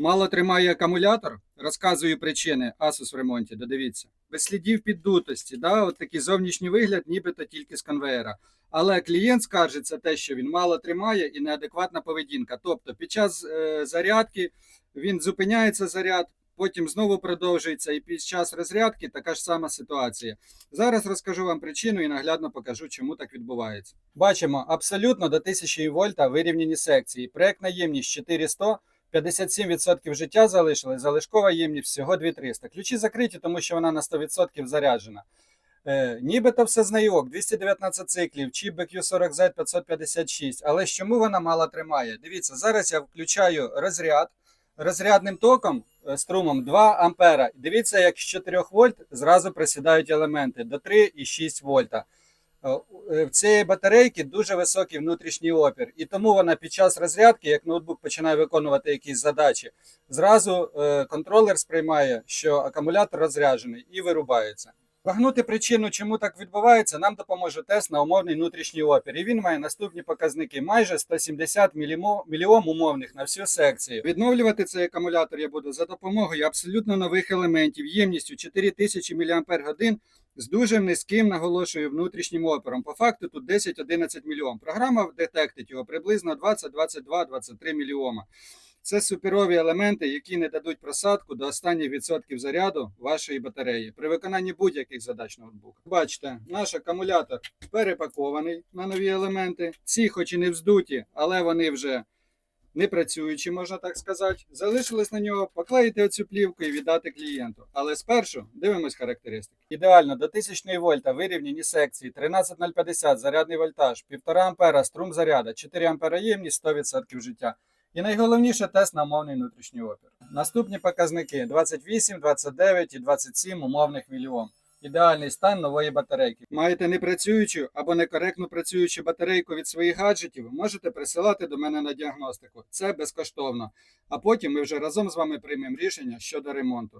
Мало тримає акумулятор, розказую причини Asus в ремонті, додивіться. Без слідів піддутості, да, от такий зовнішній вигляд, нібито тільки з конвеєра. Але клієнт скаржиться те, що він мало тримає і неадекватна поведінка. Тобто під час е, зарядки він зупиняється заряд, потім знову продовжується, і під час розрядки така ж сама ситуація. Зараз розкажу вам причину і наглядно покажу, чому так відбувається. Бачимо абсолютно до 1000 вольта вирівняні секції. Проектна ємність 400, 57% життя залишили, залишкова ємність всього 2300. Ключі закриті, тому що вона на 100% заряджена. Е, нібито все знайок, 219 циклів, чіп BQ40Z 556. Але чому вона мало тримає? Дивіться, зараз я включаю розряд розрядним током, е, струмом 2 ампера. Дивіться, як з 4 вольт зразу присідають елементи до 3,6 вольта. Е, е, В цієї батарейки дуже високий внутрішній опір, і тому вона під час розрядки, як ноутбук починає виконувати якісь задачі, зразу е, контролер сприймає, що акумулятор розряджений і вирубається. Вагнути причину, чому так відбувається, нам допоможе тест на умовний внутрішній опір. І він має наступні показники: майже 170 мілімо- мільйом умовних на всю секцію. Відновлювати цей акумулятор я буду за допомогою абсолютно нових елементів ємністю 4000 мАч з дуже низьким, наголошую, внутрішнім опором. По факту тут 10-11 мільйон. Програма детектить його приблизно 20, 22, 23 мільйома. Це суперові елементи, які не дадуть просадку до останніх відсотків заряду вашої батареї при виконанні будь-яких задач ноутбука. Бачите, наш акумулятор перепакований на нові елементи. Ці, хоч і не вздуті, але вони вже не працюючі, можна так сказати. Залишилось на нього поклеїти оцю плівку і віддати клієнту. Але спершу дивимось характеристики. Ідеально до 1000 вольта вирівняні секції 13050 зарядний вольтаж, 1,5 ампера струм заряда, 4 ампера ємність 100% життя. І найголовніше тест на умовний внутрішній опір. Наступні показники 28, 29 і 27 умовних мільйом. Ідеальний стан нової батарейки. Маєте непрацюючу або некоректно працюючу батарейку від своїх гаджетів, можете присилати до мене на діагностику. Це безкоштовно. А потім ми вже разом з вами приймемо рішення щодо ремонту.